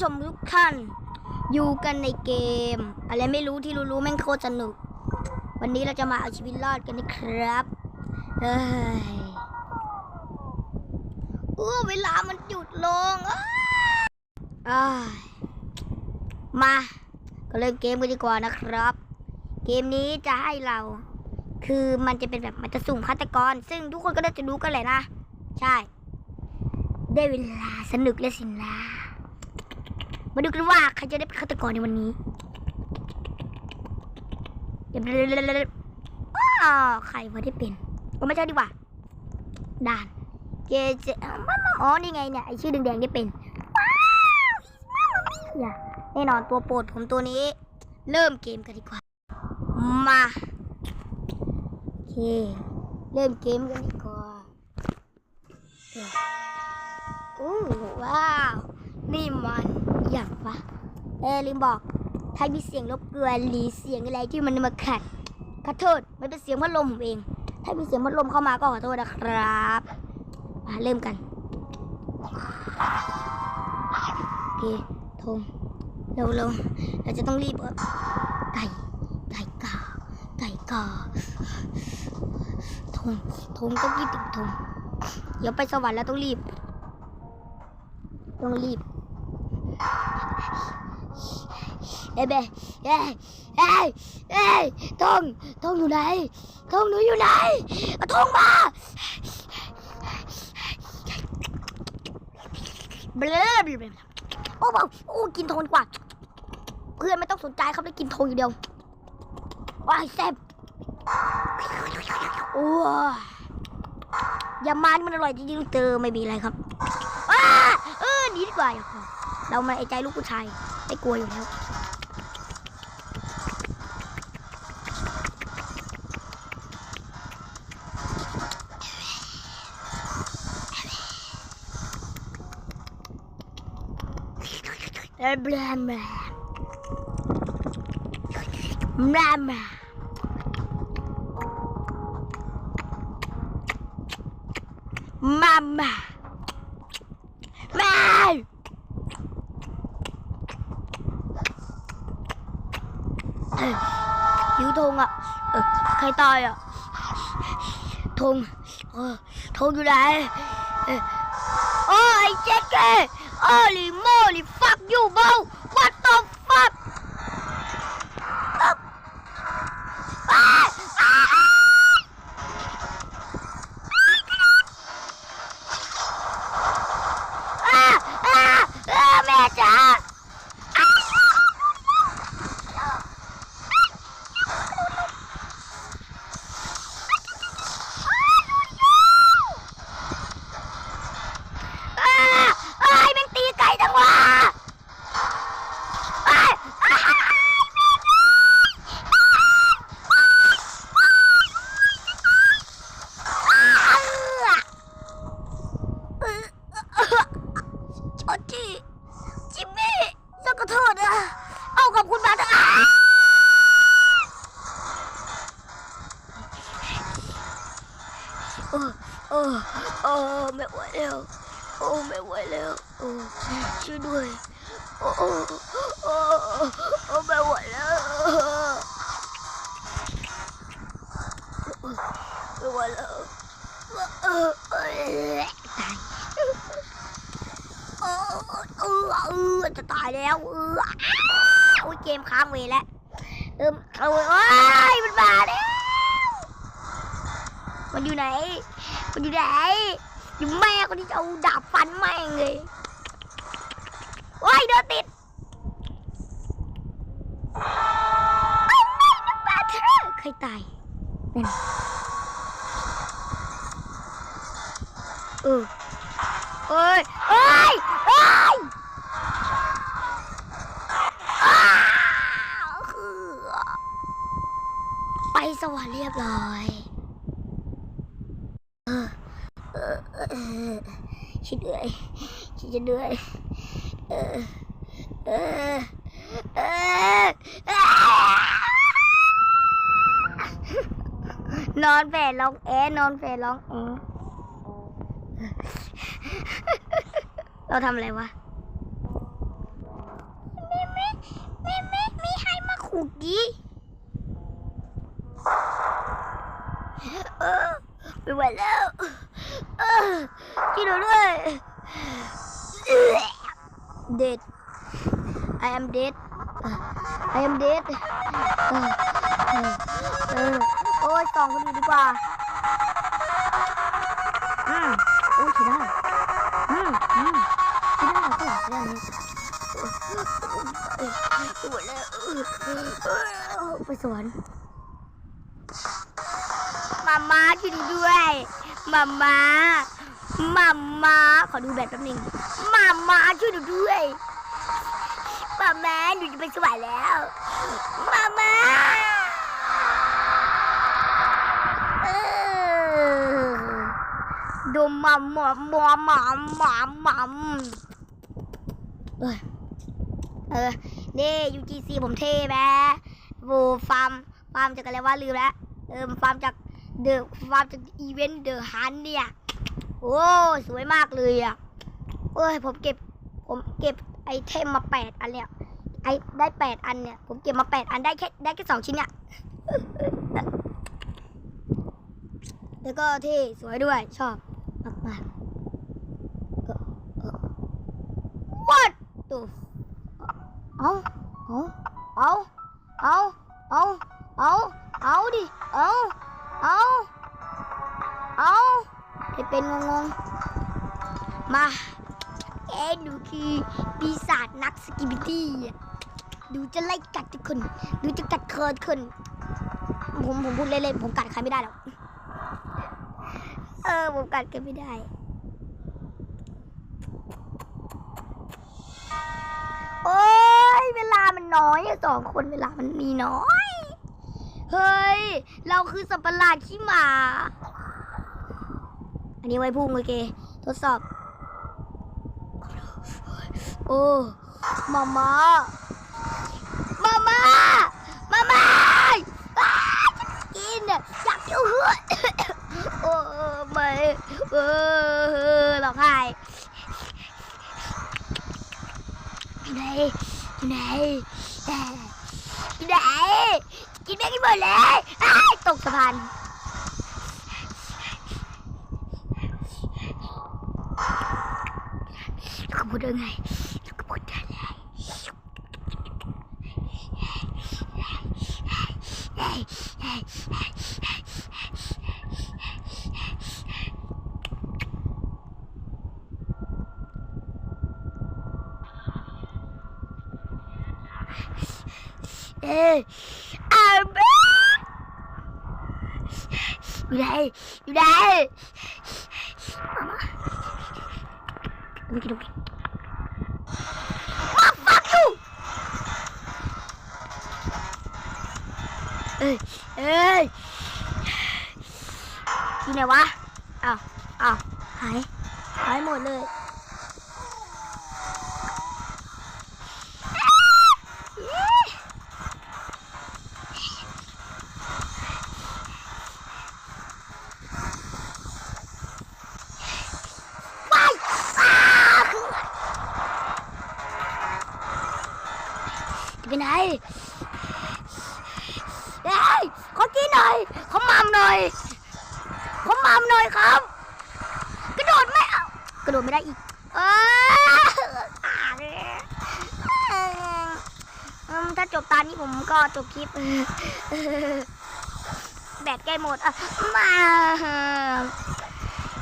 ผู้ชมทุกท่าน อยู่กันในเกม อะไรไม่รู้ที่รู้ๆแม่งโคตรสนุก วันนี้เราจะมาเอาชีวิตรอดกันนะครับเฮ้ยเออเวลามันหยุดลงอ้ายมา ก็เล่นเกมกันดีกว่านะครับ เกมนี้จะให้เรา คือมันจะเป็นแบบมันจะสุ่มฆาตกร ซึ่งทุกคนก็น่าจะรู้กันแหละนะ ใช่ ได้เวลาสนุกแล้วสินะ มาดูกันว่าใครจะได้เป็นฆาตกรในวันนี้เดี๋ยวอ้าใครวะที่เป็นก็ไม่ใช่ดีกว่าด่านเกเจมาอ๋อนี่ไงเนี่ยไอชื่อแดงๆนี่เป็นว้าวอย่าแน่นอนตัวโปรดผมตัวนี้ เริ่มเกมกันดีกว่า มาโอเค เริ่มเกมกันดีกว่าเดี๋ยวอู้ว้าว นี่มัน อย่างวะเออลืมบอก ถ้ามีเสียงรบกวนหรือเสียงอะไรที่มันมาขัดขอโทษมันเป็นเสียงพัดลมผมเอง ถ้ามีเสียงพัดลมเข้ามาก็ขอโทษนะครับมาเริ่มกันโอเคทงเร็วเร็วเราจะต้องรีบเออไก่ไก่กาไก่กาทงทงต้องรีบถึงทงเดี๋ยวไปสวรรค์แล้วต้องรีบ ต้องรีบ เอ้เบ้เอ้เอ้เอ้ทงทงอยู่ไหนทงหนูอยู่ไหนเอาทงมาเบลบลอเบลโอ้โหโอ้กินทงดีกว่า เพื่อนไม่ต้องสนใจครับได้กินทงอยู่เดียวว้ายแซ่บโอ้ยย่ามานมันอร่อยจริงๆเจอไม่มีอะไรครับอ้าเออหนีดีกว่าอย่าพอ เรามาไอ้ใจลูกผู้ชายไม่กลัวอยู่แล้วบลาบลาบลาบลาบมมามาเอ้ยหิวธงอะเออใครตายอะธงเออธ งอยู่ไหนเออโอ้ยเจ๊กเก้ Holy moly, fuck you, bro! โอ้โอ้โอ้ไม่ไหวแล้วโอ้ไม่ไหวแล้วโอ้ช่วยด้วยโอ้โอ้โอ้โอ้ไม่ไหวแล้วไม่ไหวแล้วเออเออตายเออจะตายแล้วเออโอ้ยเกมค้างเวแล้วเออเอาโอ้ยมันมาแล้ว มันอยู่ไหน มันอยู่ไหน อยู่แม่คนที่จะเอาดาบฟันแม่งเลยว้ายเดินติดไอ้ไม่นะปาเธอใครตายนั่นเออเอ้ยเอ้ยเอ้ยอ้าวคือไปสวรรค์เรียบร้อย เออเออเออฉันเหนื่อยฉัน จะด้วยออ เออ เออนอนแฝดร้องแอนอนแฝดร้องเออเราทำอะไรวะไม่ไม่ไม่ไม่ไม่ให้มาขูดดิเไม่ไหวแล้วเออช่วหนูด้วย เด็ด I am dead I am dead เออเออเออโอ้ยสองคนอยู่ดีกว่าอืมโอ้ยคิได้อืมอืมคิได้ก็หลับได้เนี่ยปวดแล้วไปสวนมาม่าช่วยดูด้วยมาม่า มาม่าขอดูแบบแป๊บนึงมาม่าช่วยดูด้วยมาม่าหนูจะไปสวรรค์แล้วมาม่าดมมาหมอหมอหมอหมอหมอมเออเออนี่ยูจีซีผมเท่ไหมบูฟาร์มฟาร์มจากอะไรวะลืมแล้วเออฟาร์มจากเดอะฟาร์มจากอีเวนต์เดอะฮันเนี่ย โอ้สวยมากเลยอะเอ้ยผมเก็บ ผมเก็บไอเทมมาแปดอันเนี่ยไอได้แปดอันเนี่ย ผมเก็บมาแปดอันได้แค่ได้แค่สองชิ้นเนี่ยแล้วก็เท่สวยด้วยชอบมากมากเออเออ what the เอาเอาเอาเอาเอาเอาเอาดิเอาเอาเอา ให้เป็นงงๆมาเอ็ดูคือปีศาจนักสกิบิตี้ดูจะไล่กัดทุกคน ดูจะกัดเคิร์ดคนผมผมพูดเล่นๆผมกัดใครไม่ได้หรอกเออผมกัดกันไม่ได้ โอ้ยเวลามันน้อยสองคนเวลามันมีน้อย เฮ้ย เราคือสัปหลาดขี้หมา อันนี้ไว้พุ่งโอเค ทดสอบ โอ้มามามามามามาอ้ากินอยากกินเหือโอ้ไม่เออหลอกไห้อยู่ไหนอยู่ไหนอยู่ไหนกินได้กันหมดเลยตกสะพาน แล้วก็พูดได้ เอ้ยเอ้ยอยู่ไหนวะอ้าวอ้าวหายหายหมดเลยไปอ้าจะไปไหนเฮ้ยข อกินหน่อยขอมามหน่อยขอมามหน่อยครับ กระโดดไม่เอากระโดดไม่ได้อีกเอออืมถ้าจบตอนนี้ผมก็จบคลิป แบตใกล้หมดอะมา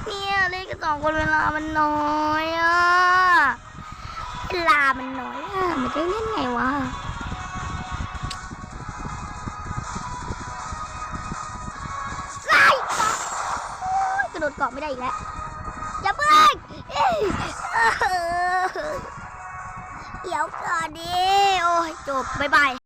เนี่ยเล่นกันสองคนเวลามันน้อยอะเวลามันน้อยอะมันจะเล่นไงวะ ไม่ได้อีกแล้วอย่าเพิ่งเดี๋ยวก่อนดิโอ้ยจบบ๊ายบาย